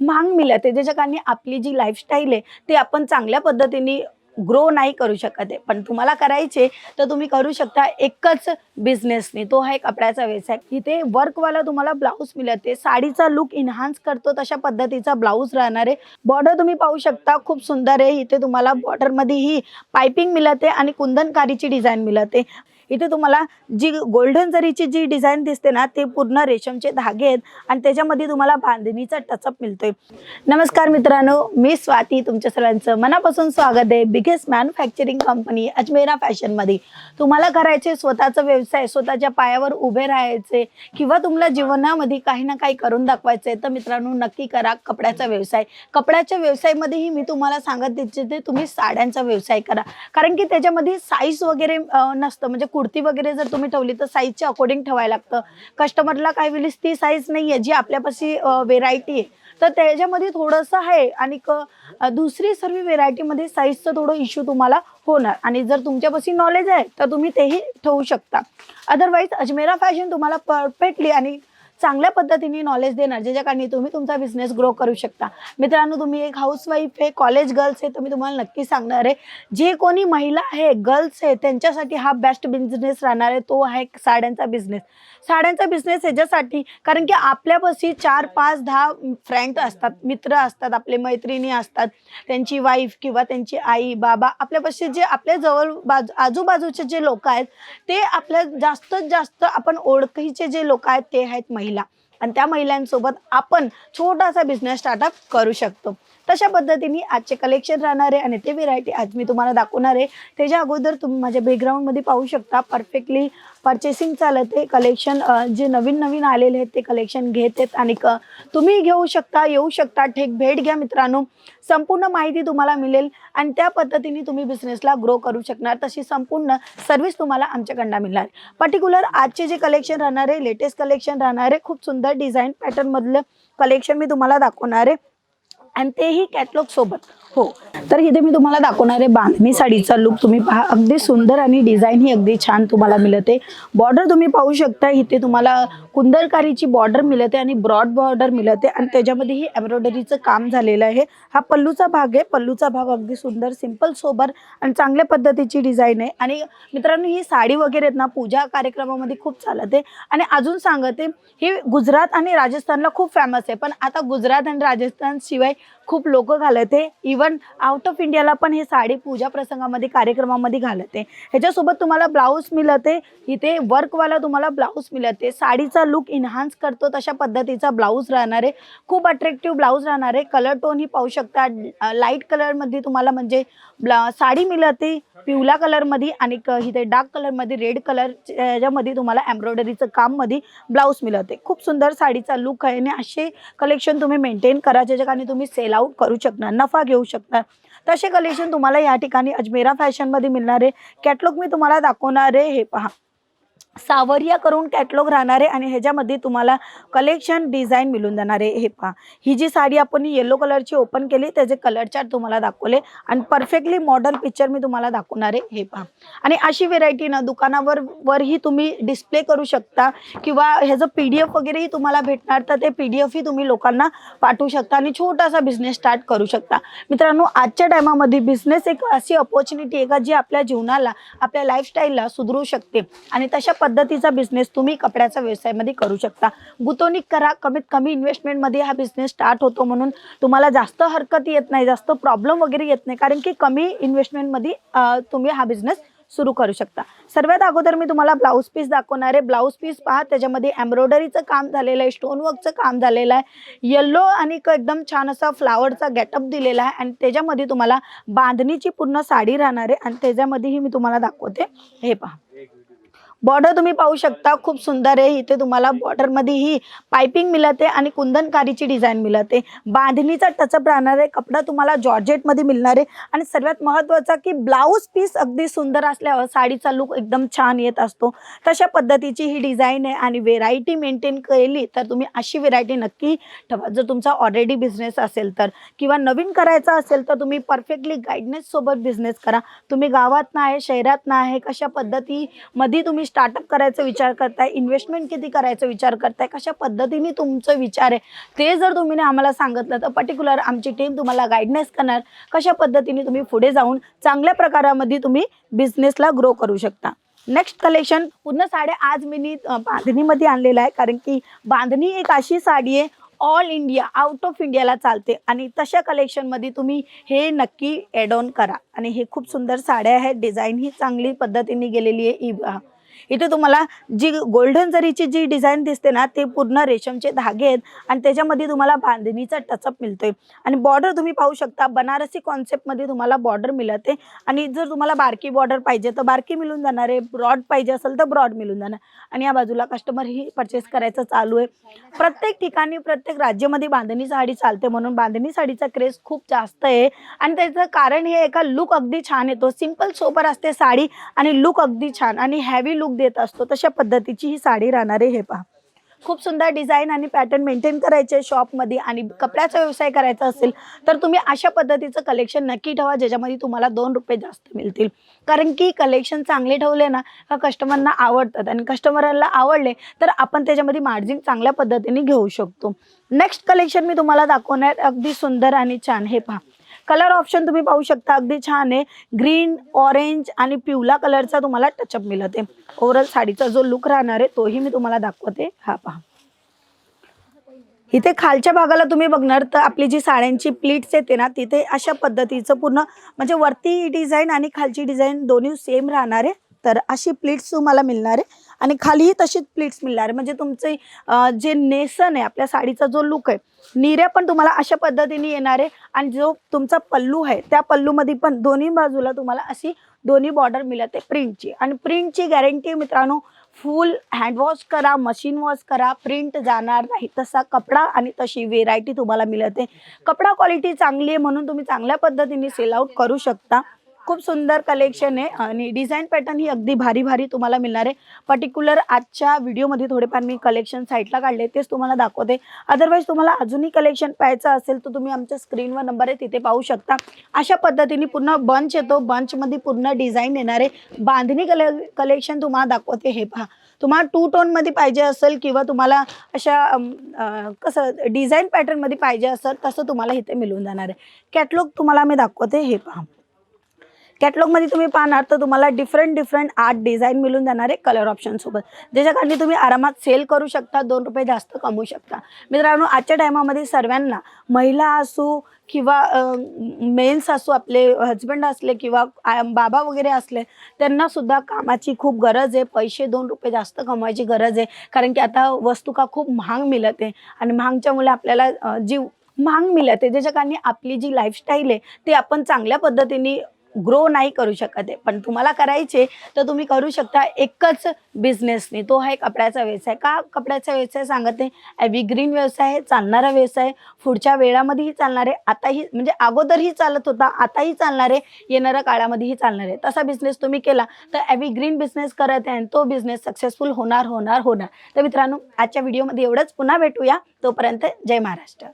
महाग मिळत आहे ज्याच्या आपली जी लाईफस्टाईल आहे ती आपण चांगल्या पद्धतीने ग्रो नाही करू शकत आहे. पण तुम्हाला करायचे तर तुम्ही करू शकता एकच बिझनेसने तो आहे कपड्याचा व्यवसाय. इथे वर्कवाला तुम्हाला ब्लाऊज मिळते साडीचा लुक इन्हान्स करतो तशा पद्धतीचा ब्लाऊज राहणार आहे. बॉर्डर तुम्ही पाहू शकता खूप सुंदर आहे. इथे तुम्हाला बॉर्डरमध्ये ही पायपिंग मिळते आणि कुंदनकारीची डिझाईन मिळते इथे तुम्हाला जी गोल्डन जरीची जी डिझाईन दिसते ना ते पूर्ण रेशमचे धागे आहेत आणि त्याच्यामध्ये तुम्हाला बांधणीचा टचअप मिळतोय. नमस्कार मित्रांनो मी स्वाती तुमच्या सर्वांचं मनापासून स्वागत आहे. बिगेस्ट मॅन्युफॅक्चरिंग कंपनी अजमेरा फॅशनमध्ये. तुम्हाला करायचे स्वतःचा व्यवसाय स्वतःच्या पायावर उभे राहायचे किंवा तुम्हाला जीवनामध्ये काही ना काही करून दाखवायचे तर मित्रांनो नक्की करा कपड्याचा व्यवसाय. कपड्याच्या व्यवसायामध्येही मी तुम्हाला सांगत इच्छिते तुम्ही साड्यांचा व्यवसाय करा. कारण की त्याच्यामध्ये साईज वगैरे नसतं. म्हणजे कुर्ती वगैरे जर तुम्ही ठेवली तर साईजच्या अकॉर्डिंग ठेवायला लागतं. कस्टमरला काय वेळेस ती साईज नाही आहे जी आपल्यापाशी व्हेरायटी आहे. तर त्याच्यामध्ये थोडंसं आहे आणि क दुसरी सर्व व्हेरायटीमध्ये साईजचं थोडं इश्यू तुम्हाला होणार. आणि जर तुमच्यापाशी नॉलेज आहे तर तुम्ही तेही ठेवू शकता. अदरवाईज अजमेरा फॅशन तुम्हाला परफेक्टली आणि चांगल्या पद्धतीने नॉलेज देणार ज्याच्या कारणी तुम्ही तुमचा बिझनेस ग्रो करू शकता. मित्रांनो तुम्ही एक हाऊसवाईफ आहे कॉलेज गर्ल्स आहे तर मी तुम्हाला नक्की सांगणार आहे जे कोणी महिला आहे गर्ल्स आहे त्यांच्यासाठी हा बेस्ट बिझनेस राहणार आहे तो आहे साड्यांचा बिझनेस साड्यांचा बिझनेस ह्याच्यासाठी कारण की आपल्यापाशी चार पाच दहा फ्रेंड असतात मित्र असतात आपले मैत्रिणी असतात त्यांची वाईफ किंवा त्यांची आई बाबा आपल्यापाशी जे आपल्या जवळ बाजू आजूबाजूचे जे लोक आहेत ते आपल्या जास्तीत जास्त आपण ओळखीचे जे लोक आहेत ते आहेत महिला. आणि त्या महिलांसोबत आपण छोटासा बिझनेस स्टार्टअप करू शकतो. तशा पद्धतीने आजचे कलेक्शन राहणार आहे आणि ते व्हेरायटी आज मी तुम्हाला दाखवणार आहे. त्याच्या अगोदर तुम्ही माझ्या बॅकग्राऊंडमध्ये पाहू शकता. परफेक्टली पर्चेसिंग चालत आहे. कलेक्शन जे नवीन नवीन आलेले आहेत ते कलेक्शन घेत आहेत. आणि क तुम्ही घेऊ शकता येऊ शकता. ठेक भेट घ्या मित्रांनो. संपूर्ण माहिती तुम्हाला मिळेल. आणि त्या पद्धतीने तुम्ही बिझनेसला ग्रो करू शकणार. तशी संपूर्ण सर्व्हिस तुम्हाला आमच्याकडनं मिळणार. पर्टिक्युलर आजचे जे कलेक्शन राहणार आहे लेटेस्ट कलेक्शन राहणार आहे खूप सुंदर डिझाईन पॅटर्नमधलं कलेक्शन मी तुम्हाला दाखवणार आहे. आणि तेही कॅटलॉग सोबत. हो. तर इथे मी तुम्हाला दाखवणार आहे बांधणी साडीचा लुक तुम्ही पहा अगदी सुंदर आणि डिझाईन ही अगदी छान तुम्हाला मिळते. बॉर्डर तुम्ही पाहू शकता इथे तुम्हाला कुंदरकारीची बॉर्डर मिळते आणि ब्रॉड बॉर्डर मिळते आणि त्याच्यामध्ये ही एम्ब्रॉयडरीचं काम झालेलं आहे. हा पल्लूचा भाग आहे. पल्लूचा भाग अगदी सुंदर सिंपल सोबर आणि चांगल्या पद्धतीची डिझाईन आहे. आणि मित्रांनो ही साडी वगैरे आहेत ना पूजा कार्यक्रमामध्ये खूप चालत आहे. आणि अजून सांगते ही गुजरात आणि राजस्थानला खूप फेमस आहे. पण आता गुजरात आणि राजस्थान शिवाय खूप लोक घालत. आहे इवन आउट ऑफ इंडियाला पण हे साडी पूजा प्रसंगामध्ये कार्यक्रमामध्ये घालत. आहे ह्याच्यासोबत तुम्हाला ब्लाऊज मिळते. इथे वर्कवाला तुम्हाला ब्लाऊज मिळते. साडीचा लुक इन्हान्स करतो तशा पद्धतीचा ब्लाऊज राहणार. आहे खूप अट्रॅक्टिव्ह ब्लाऊज राहणार. आहे कलर टोन ही पाहू शकता. लाइट कलरमध्ये तुम्हाला म्हणजे ब्ला साडी मिळते. पिवळ्या कलरमध्ये आणि क- इथे डार्क कलरमध्ये रेड कलर याच्यामध्ये तुम्हाला एम्ब्रॉयडरीचं काममध्ये ब्लाऊज मिळते. खूप सुंदर साडीचा लुक आहे आणि असे कलेक्शन तुम्ही मेंटेन करा ज्याच्या कारणी तुम्ही सेल आउट करू शकणार नफा घेऊ शकणार. तसे कलेक्शन तुम्हाला या ठिकाणी अजमेरा फॅशनमध्ये मिळणार. आहे कॅटलॉग मी तुम्हाला दाखवणार आहे. हे पहा. सावर्या करून कॅटलॉग राहणार आहे आणि ह्याच्यामध्ये तुम्हाला कलेक्शन डिझाईन मिळून जाणार आहे हे पहा. ही जी साडी आपण येलो कलरची ओपन केली त्याचे कलर चार्ट तुम्हाला दाखवले आणि परफेक्टली मॉडर्न पिक्चर मी तुम्हाला दाखवणार आहे हे पहा. आणि अशी व्हेरायटी ना दुकानावर वरही तुम्ही डिस्प्ले करू शकता किंवा ह्याचं पी डी एफ वगैरेही तुम्हाला भेटणार तर ते पी डी एफही तुम्ही लोकांना पाठवू शकता आणि छोटासा बिझनेस स्टार्ट करू शकता. मित्रांनो आजच्या टायमामध्ये बिझनेस एक अशी अपॉर्च्युनिटी आहे का जी आपल्या जीवनाला आपल्या लाईफस्टाईलला सुधरू शकते. आणि तशा पद्धतीचा बिझनेस तुम्ही कपड्याचा व्यवसायामध्ये करू शकता. गुंतवणूक करा कमीत कमी इन्व्हेस्टमेंटमध्ये हा बिझनेस स्टार्ट होतो म्हणून तुम्हाला जास्त हरकत येत नाही जास्त प्रॉब्लेम वगैरे येत नाही. कारण की कमी इन्व्हेस्टमेंटमध्ये तुम्ही हा बिझनेस सुरू करू शकता. सर्वात अगोदर मी तुम्हाला ब्लाऊज पीस दाखवणार आहे. ब्लाऊज पीस पहा त्याच्यामध्ये एम्ब्रॉयडरीचं काम झालेलं आहे स्टोनवर्कचं काम झालेलं आहे. येल्लो आणि एकदम छान असा फ्लावरचा गेटअप दिलेला आहे आणि त्याच्यामध्ये तुम्हाला बांधणीची पूर्ण साडी राहणार आहे आणि त्याच्यामध्येही मी तुम्हाला दाखवते. हे पहा. बॉर्डर तुम्ही पाहू शकता. खूप सुंदर आहे. इथे तुम्हाला बॉर्डरमध्ये ही पायपिंग मिळते आणि कुंदनकारीची डिझाईन मिळते. बांधणीचा टचअप राहणार आहे कपडा तुम्हाला जॉर्जेटमध्ये मिळणार आहे आणि सर्वात महत्त्वाचा की ब्लाऊज पीस अगदी सुंदर असल्यावर साडीचा लुक एकदम छान येत असतो. तशा पद्धतीची ही डिझाईन आहे आणि व्हेरायटी मेंटेन केली तर तुम्ही अशी व्हेरायटी नक्की ठेवा. जर तुमचा ऑलरेडी बिझनेस असेल तर किंवा नवीन करायचा असेल तर तुम्ही परफेक्टली गाईडनेस सोबत बिझनेस करा. तुम्ही गावात ना आहे शहरात ना आहे कशा पद्धतीमध्ये तुम्ही स्टार्टअप करायचा विचार करताय इन्व्हेस्टमेंट किती करायचा विचार करताय कशा पद्धतीने तुमचं विचार आहे ते जर तुम्ही आम्हाला सांगितलं तर पर्टिक्युलर आमची टीम तुम्हाला गाईडनेस करणार कशा पद्धतीने तुम्ही पुढे जाऊन चांगल्या प्रकारामध्ये तुम्ही बिझनेसला ग्रो करू शकता. नेक्स्ट कलेक्शन पूर्ण साड्या आज मी नी, बांधणीमध्ये आणलेला आहे कारण की बांधणी एक अशी साडी आहे ऑल इंडिया आउट ऑफ इंडियाला चालते आणि तशा कलेक्शनमध्ये तुम्ही हे नक्की ॲड ऑन करा. आणि हे खूप सुंदर साड्या आहेत डिझाईन ही चांगली पद्धतीने गेलेली आहे इ- इथे तुम्हाला जी गोल्डन जरीची जी डिझाईन दिसते ना ते पूर्ण रेशमचे धागे आहेत आणि त्याच्यामध्ये तुम्हाला बांधणीचा टचअप मिळतोय. आणि बॉर्डर तुम्ही पाहू शकता बनारसी कॉन्सेप्टमध्ये तुम्हाला बॉर्डर मिळते. आणि जर तुम्हाला बारकी बॉर्डर पाहिजे तर बारकी मिळून जाणार आहे. ब्रॉड पाहिजे असेल तर ब्रॉड मिळून जाणार. आणि या बाजूला कस्टमर ही परचेस करायचं चालू आहे. प्रत्येक ठिकाणी प्रत्येक राज्यामध्ये बांधणी साडी चालते. म्हणून बांधणी साडीचा क्रेज खूप जास्त आहे. आणि त्याचं कारण हे एका लुक अगदी छान येतो. सिंपल सोबर असते साडी आणि लुक अगदी छान. आणि हॅवी लुक देत असतो तशा पद्धतीची ही साडी राहणार आहे हे पहा. खूप सुंदर डिझाईन आणि पॅटर्न मेंटेन करायचे शॉपमध्ये आणि कपड्याचा व्यवसाय करायचा असेल तर तुम्ही अशा पद्धतीचं कलेक्शन नक्की ठेवा ज्याच्यामध्ये तुम्हाला दोन रुपये जास्त मिळतील. कारण की कलेक्शन चांगले ठेवले ना का कस्टमरना आवडतात आणि कस्टमरला आवडले तर आपण त्याच्यामध्ये मार्जिन चांगल्या पद्धतीने घेऊ शकतो. नेक्स्ट कलेक्शन मी तुम्हाला दाखवणार अगदी सुंदर आणि छान. हे पहा. कलर ऑप्शन तुम्ही पाहू शकता. अगदी छान आहे. ग्रीन ऑरेंज आणि पिवळा कलरचा तुम्हाला टचअप मिळत आहे. ओव्हरऑल साडीचा जो लुक राहणार आहे तोही मी तुम्हाला दाखवते. हा पहा. इथे खालच्या भागाला तुम्ही बघणार तर आपली जी साड्यांची प्लीट्स येते ना तिथे अशा पद्धतीचं पूर्ण म्हणजे वरती डिझाईन आणि खालची डिझाईन दोन्ही सेम राहणार आहे. तर अशी प्लीट्स तुम्हाला मिळणार आहे. आणि खालीही तशीच प्लीट्स मिळणार. आहे म्हणजे तुमचे जे नेसन आहे आपल्या साडीचा जो लुक आहे निर्या पण तुम्हाला अशा पद्धतीने येणार आहे. आणि जो तुमचा पल्लू आहे त्या पल्लूमध्ये पण दोन्ही बाजूला तुम्हाला अशी दोन्ही बॉर्डर मिळत आहे प्रिंटची आणि प्रिंटची गॅरंटी मित्रांनो फुल हँडवॉश करा मशीन वॉश करा प्रिंट जाणार नाही. तसा कपडा आणि तशी व्हेरायटी तुम्हाला मिळते. कपडा क्वालिटी चांगली आहे म्हणून तुम्ही चांगल्या पद्धतीने सेल आउट करू शकता. खूप सुंदर कलेक्शन आहे. आणि डिझाईन पॅटर्न ही अगदी भारी भारी तुम्हाला मिळणार आहे. पर्टिक्युलर आजच्या व्हिडिओमध्ये थोडेफार मी कलेक्शन साईटला काढले तेच तुम्हाला दाखवते. अदरवाईज तुम्हाला अजूनही कलेक्शन पाहायचं असेल तर तुम्ही आमच्या स्क्रीनवर नंबर आहे तिथे पाहू शकता. अशा पद्धतीने पूर्ण बंच येतो. बंचमध्ये पूर्ण डिझाईन येणार आहे. बांधणी कले कलेक्शन तुम्हाला दाखवते. हे पहा. तुम्हाला टू टोनमध्ये पाहिजे असेल किंवा तुम्हाला अशा कसं डिझाईन पॅटर्नमध्ये पाहिजे असेल तसं तुम्हाला इथे मिळून जाणार आहे. कॅटलॉग तुम्हाला मी दाखवते. हे पहा. कॅटलॉगमध्ये तुम्ही पाहणार तर तुम्हाला डिफरंट डिफरंट आर्ट डिझाईन मिळून जाणार आहे कलर ऑप्शनसोबत ज्याच्या कारणी तुम्ही आरामात सेल करू शकता दोन रुपये जास्त कमवू शकता. मित्रांनो आजच्या टायमामध्ये सर्वांना महिला असू किंवा मेन्स असू आपले हजबंड असले किंवा बाबा वगैरे असले त्यांना सुद्धा कामाची खूप गरज आहे. पैसे दोन रुपये जास्त कमवायची गरज आहे. कारण की आता वस्तू का खूप महाग मिळत आहे. आणि महागच्यामुळे आपल्याला जीव जी महाग मिळत आहे. ज्याच्या कारणी आपली जी लाईफस्टाईल आहे ती आपण चांगल्या पद्धतीने ग्रो नाही करू शकत आहे. पण तुम्हाला करायचे तर तुम्ही करू शकता एकच बिझनेसने तो आहे कपड्याचा व्यवसाय. का कपड्याचा व्यवसाय सांगत? आहे ॲव्हरग्रीन व्यवसाय आहे चालणारा व्यवसाय. पुढच्या वेळामध्येही चालणार आहे आताही म्हणजे अगोदरही चालत होता आताही चालणार आहे येणाऱ्या काळामध्येही चालणार. आहे तसा बिझनेस तुम्ही केला तर ॲव्हरग्रीन बिझनेस करत आहे आणि तो बिझनेस सक्सेसफुल होणार होणार होणार. तर मित्रांनो आजच्या व्हिडिओमध्ये एवढंच. पुन्हा भेटूया. तोपर्यंत जय महाराष्ट्र.